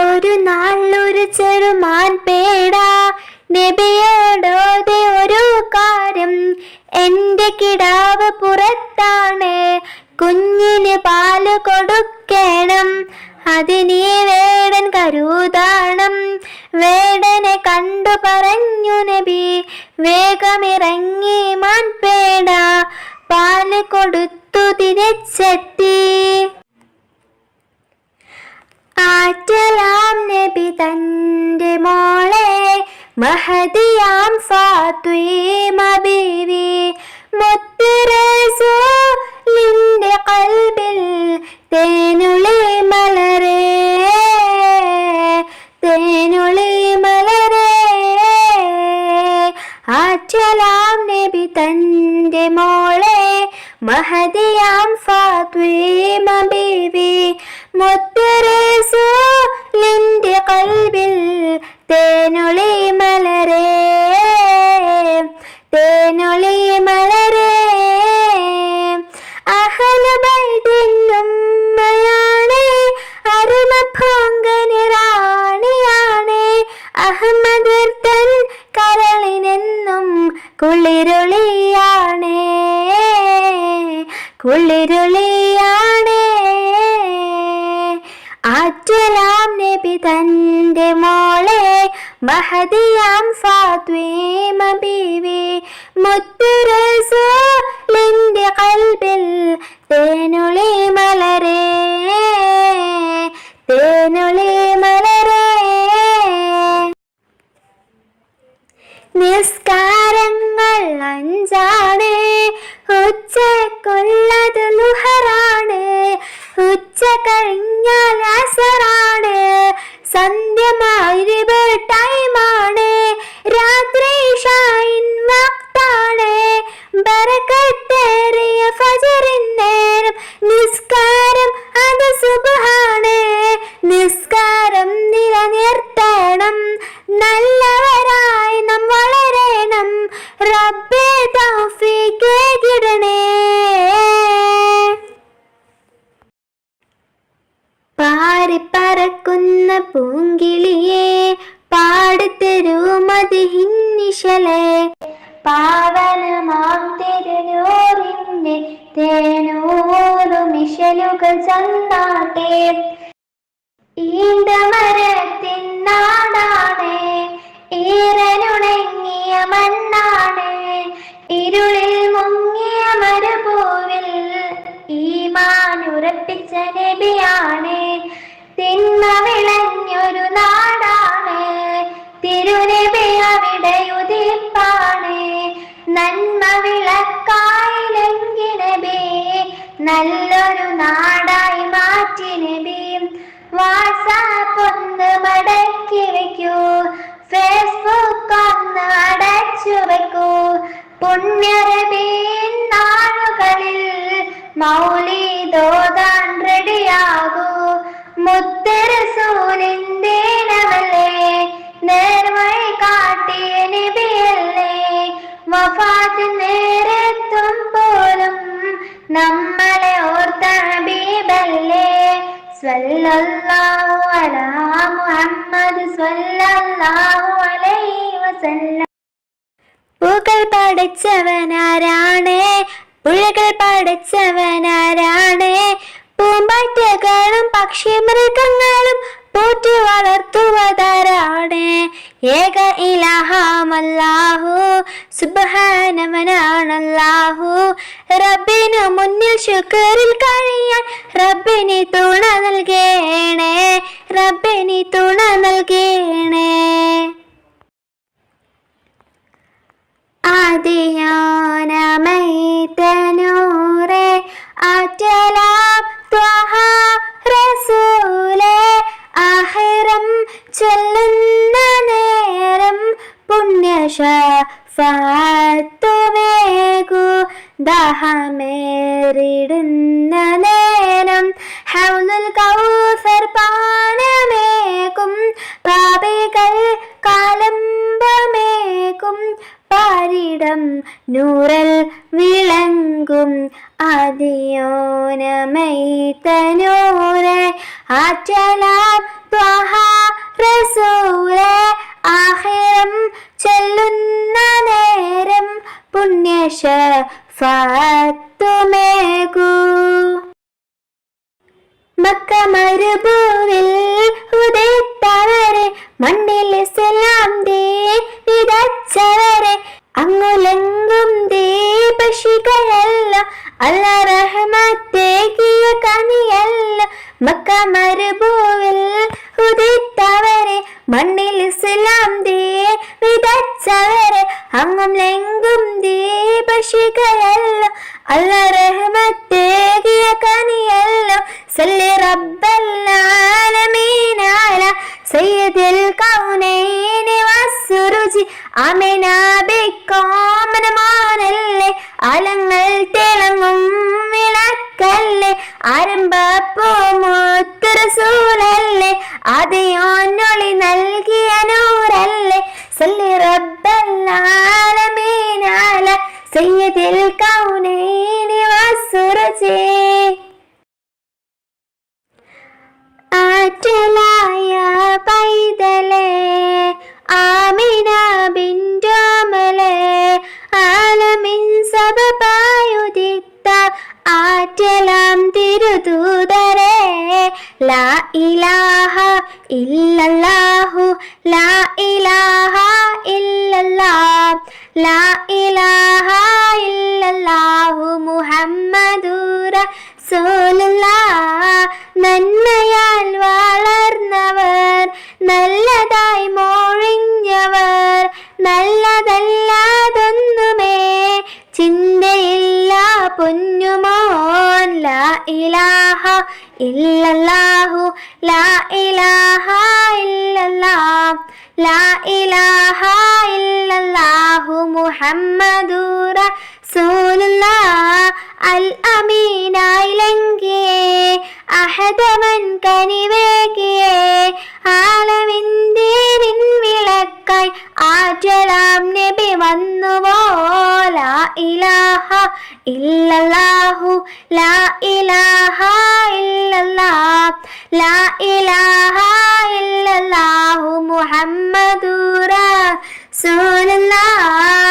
ഒരു നാളൊരു ചെറുമാൻ പേട. നബിയോടോതെ ഒരു കാര്യം. എന്റെ കിടാവ് പുറത്താണ്. കുഞ്ഞിന് പാൽ കൊടുക്കണം. അതിനീ വേടൻ കരുതാണം. വേടനെ കണ്ടു പറഞ്ഞു നബി. വേഗമിറങ്ങി മാൻ പേട. പാൽ കൊടുത്തു തിരിച്ചെത്തി ആറ്റലാം നബി തന്റെ മോളെ മഹദിയാം ഫാത്വീമ ബീവി മുത്തുറസൂലിന്റെ മഹദിയാം ഫാത്വീമ ബീവി മുത്തറസൂലിന്റെ കൽവിൽ തേനൊളി കുളിരുളിയാണ്. ആറ്റലാം നബി തന്റെ മോളെ മഹദിയാം ഫാത്വീമ ബീവി. മുത്തുറസൂലിന്റെ കൽബിൽ തേനുളി മലരേ തേനുളി മലരേ. നിസ്കാരങ്ങൾ അഞ്ചാണ് ഉച്ചക്കുള്ളത് ലുഹറാണ് പാറിപ്പറക്കുന്ന പൂങ്കിളിയെ പാടിത്തരൂ മതിഹിന്നിശലെ പാവനമാം തിരുനൂറിന്റെ തേനൂറു മിഷലുകൾ ചന്നാട്ടെ. ഈണ്ട മരത്തിൻ നാടാണ് ഈറനുണങ്ങിയ മണ്ണാണ്. ഇരുളിൽ മുങ്ങിയ മരുഭൂവിൽ ഈമാനുറപ്പിച്ച നബിയാണ് നല്ലൊരു നാടായി മാറ്റി നബി വാട്സാപ്പ് ഒന്ന് മടക്കി വെക്കൂ. ഫേസ്ബുക്ക് ഒന്ന് അടച്ചു വെക്കൂ. പുണ്യറബീൻ നാളുകളിൽ മൗലിദോതാൻ റെഡിയാകൂ. മുത്തരസൂലിന്റെ നവല്ലേ നമ്മളെ ഓർത്ത ഹബീബല്ലേ? സ്വല്ലല്ലാഹു അലാ മുഹമ്മദ് സ്വല്ലല്ലാഹു അലൈഹി വസല്ലം. പൂക്കൾ പടച്ചവനാരാണ്? പുഴകൾ പടച്ചവനാരാണ്? പൂമ്പാറ്റകളും പക്ഷി മൃഗങ്ങളും പോറ്റി വളർത്തുവതാരാണ്? ഏക ഇലാഹാമല്ലാഹു സുബഹാനവനാണല്ലാഹു. റബ്ബിനു മുന്നിൽ ശുക്രിൽ കഴിയാൻ റബ്ബിന് തുണ നൽകേണേ റബ്ബിന് തുണ നൽകേണേ. ആദിയാനമൈതനൂറെ ആറ്റലാം ദാഹമേറിടുന്ന നേരം ഹൗലുൽ കൗസർ പാനമേകും പാപികൾ കാലംബമേകും പാരിടം നൂറൽ വിളങ്ങും ആദിയോനമൈത്തനൂരെ ആറ്റലാം ത്വഹ റസൂലെ ആഹിറം ചെല്ലുന്ന നേരം മക്ക വസ്സുറുജി കോമനമാനല്ലേ അലങ്ങൾ തിളങ്ങും വിളക്കല്ലേ? ആരംഭപ്പോ മുത്തുറസൂലല്ലേ ആദ്യോന്നൊളി നൽകിയ നൂറല്ലേ സല്ലി അല സയ്യിദുൽ കൗനൈനി വസ്സുറുജി ആറ്റലാം തിരുതൂതരെ ലാ ഇലാഹ ഇല്ലല്ലാഹു ലാ ഇലാഹ ഇല്ലല്ലാ ലാ ഇലാഹ ഇല്ലല്ലാഹു മുഹമ്മദുറ റസൂലുള്ളാഹ് ഇലാഹ ഇല്ലല്ലാഹു ലാ ഇലാഹ ഇല്ലല്ലാ ലാ ഇലാഹ ഇല്ലല്ലാഹു മുഹമ്മദുർ റസൂലുള്ളാഹ് അൽ അമീനായി ലാ ഇലാഹ ഇല്ലല്ലാ ലാ ഇലാഹ ഇല്ലല്ലാഹു മുഹമ്മദുറ റസൂലുള്ളാഹ്